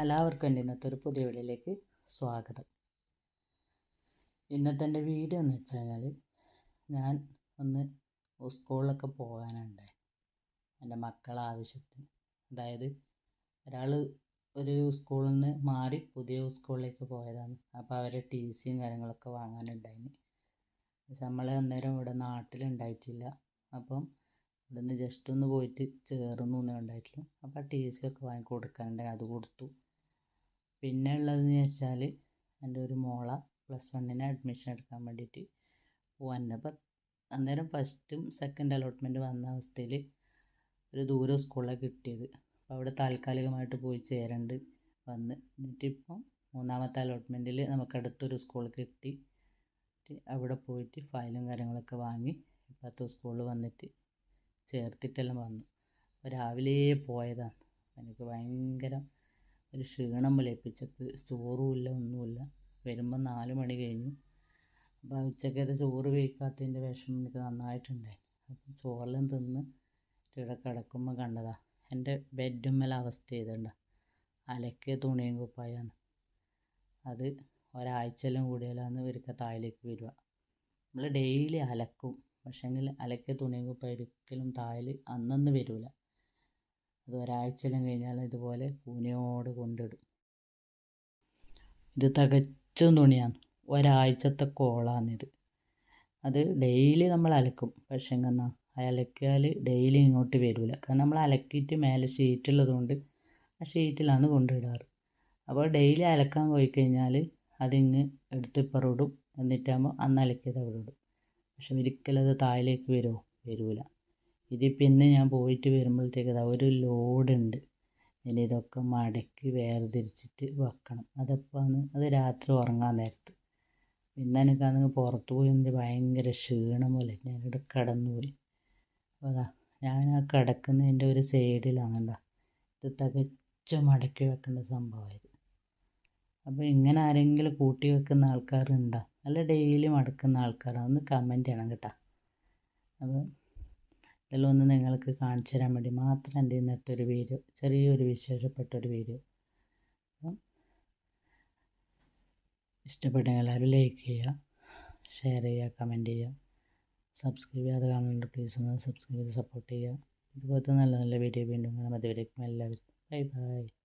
എല്ലാവർക്കും എന്റെ ഇന്നത്തെ ഒരു പുതിയ വീഡിയോയിലേക്ക് സ്വാഗതം. ഇന്നത്തെ എന്റെ വീഡിയോ എന്ന് വെച്ച് കഴിഞ്ഞാൽ ഞാൻ ഒന്ന് സ്കൂളിലൊക്കെ പോകാനുണ്ട്. എന്റെ മക്കളെ ആവശ്യത്തിന്. അതായത് ഒരാൾ ഒരു സ്കൂളിൽ നിന്ന് മാറി പുതിയ സ്കൂളിലേക്ക് പോയതാണ്. അപ്പോൾ അവരെ ടി സിയും കാര്യങ്ങളൊക്കെ വാങ്ങാനുണ്ടായിന്. പക്ഷെ നമ്മൾ അന്നേരം ഇവിടെ നാട്ടിലുണ്ടായിട്ടില്ല. അപ്പം ഇവിടുന്ന് ജസ്റ്റ് ഒന്ന് പോയിട്ട് ചേർന്നു എന്നേ ഉണ്ടായിട്ടുള്ളൂ അപ്പോൾ ടി സി ഒക്കെ വാങ്ങി കൊടുക്കാനുണ്ട് അത് കൊടുത്തു. പിന്നെ ഉള്ളതെന്ന് വെച്ചാൽ എന്റെ ഒരു മോള പ്ലസ് വണ്ണിന് അഡ്മിഷൻ എടുക്കാൻ വേണ്ടിയിട്ട് പോകാനുണ്ട് അന്നേരം ഫസ്റ്റും സെക്കൻഡ് അലോട്ട്മെന്റ് വന്ന അവസ്ഥയിൽ ഒരു ദൂരം സ്കൂളിലാണ് കിട്ടിയത്. അപ്പോൾ അവിടെ താൽക്കാലികമായിട്ട് പോയി ചേരണ്ട് വന്ന്. എന്നിട്ടിപ്പം മൂന്നാമത്തെ അലോട്ട്മെന്റിൽ നമുക്ക് അടുത്തൊരു സ്കൂൾ കിട്ടി. അവിടെ പോയിട്ട് ഫയലും കാര്യങ്ങളൊക്കെ വാങ്ങി ഇപ്പോഴത്തെ സ്കൂളിൽ വന്നിട്ട് ചേർത്തിട്ടെല്ലാം വന്നു. രാവിലെ പോയതാണ്. എനിക്ക് ഭയങ്കര ഒരു ക്ഷീണം പോലെ ഉച്ചയ്ക്ക് ചോറുമില്ല ഒന്നുമില്ല. വരുമ്പോൾ നാല് മണി കഴിഞ്ഞു. അപ്പോൾ ഉച്ചക്കത്തെ ചോറ് കഴിക്കാത്തതിന്റെ വിഷമം എനിക്ക് നന്നായിട്ടുണ്ടായി. അപ്പം ചോറെല്ലാം തിന്ന് ഇവിടെ കിടക്കുമ്പോൾ കണ്ടതാ. എന്റെ ബെഡുമ്മല അവസ്ഥ ചെയ്തിട്ടുണ്ട് അലക്കിയ തുണിയും കുപ്പായാണ്. അത് ഒരാഴ്ചയെല്ലാം കൂടിയാലാണ് ഇവർക്ക് താഴേക്ക് വരിക. നമ്മൾ ഡെയിലി അലക്കും. പക്ഷേങ്കിൽ അലക്കിയ തുണിയൊക്കെ ഇപ്പോൾ ഒരിക്കലും താഴെ അന്നന്ന് വരില്ല അത് ഒരാഴ്ചയെല്ലാം കഴിഞ്ഞാൽ ഇതുപോലെ കൂനയോട് കൊണ്ടിടും. ഇത് തികച്ചും തുണിയാണ്. ഒരാഴ്ചത്തെ കോളാണിത്. അത് ഡെയിലി നമ്മൾ അലക്കും പക്ഷേ എന്നാ. അലക്കിയാൽ ഡെയിലി ഇങ്ങോട്ട് വരില്ല കാരണം നമ്മൾ അലക്കിയിട്ട് മേലെ ഷീറ്റുള്ളതുകൊണ്ട് ആ ഷീറ്റിലാണ് കൊണ്ടിടാറ്. അപ്പോൾ ഡെയിലി അലക്കാൻ പോയി കഴിഞ്ഞാൽ അതിങ്ങ് എടുത്ത് എന്നിട്ടാകുമ്പോൾ അന്ന് അലക്കിയത് അവിടെ ഇടും. പക്ഷെ ഒരിക്കലത് താഴേക്ക് വരുമോ വരില്ല ഇത് പിന്നെ ഞാൻ പോയിട്ട് വരുമ്പോഴത്തേക്ക് അതാ ഒരു ലോഡുണ്ട്. ഇനി ഇതൊക്കെ മടക്കി വേർതിരിച്ചിട്ട് വെക്കണം. അതപ്പോൾ അത് രാത്രി ഉറങ്ങാൻ നേരത്ത്. പിന്നെ എനിക്കാണെങ്കിൽ പുറത്ത് പോയി എന്ത് ഭയങ്കര ക്ഷീണം പോലെ. ഞാനിവിടെ കിടന്നുപോയി അപ്പോൾ അതാ ഞാൻ ആ കിടക്കുന്നതിന്റെ ഒരു സൈഡിലാണ് കണ്ട? ഇത് തികച്ച മടക്കി വെക്കേണ്ട സംഭവമായത് അപ്പോൾ ഇങ്ങനെ ആരെങ്കിലും കൂട്ടി വെക്കുന്ന ആൾക്കാരുണ്ടോ? അല്ല ഡെയിലി മടക്കുന്ന ആൾക്കാരോ? ഒന്ന് കമന്റ് ചെയ്യണം കേട്ടോ. അപ്പോൾ ഇതെല്ലാം ഒന്ന് നിങ്ങൾക്ക് കാണിച്ചു തരാൻ വേണ്ടി മാത്രം എന്റെ ഇന്നത്തെ ഒരു വീഡിയോ ചെറിയൊരു വിശേഷപ്പെട്ട ഒരു വീഡിയോ അപ്പം ഇഷ്ടപ്പെട്ടെങ്കിൽ എല്ലാവരും ലൈക്ക് ചെയ്യുക ഷെയർ ചെയ്യുക കമന്റ് ചെയ്യുക. സബ്സ്ക്രൈബ് ചെയ്യാതെ കാണുന്നുണ്ട് പ്ലീസ് ഒന്ന് സബ്സ്ക്രൈബ് ചെയ്ത് സപ്പോർട്ട് ചെയ്യുക. ഇതുപോലത്തെ നല്ല നല്ല വീഡിയോ വീണ്ടും കാണാം. അതുവരേക്കും എല്ലാവർക്കും ബൈ ബൈ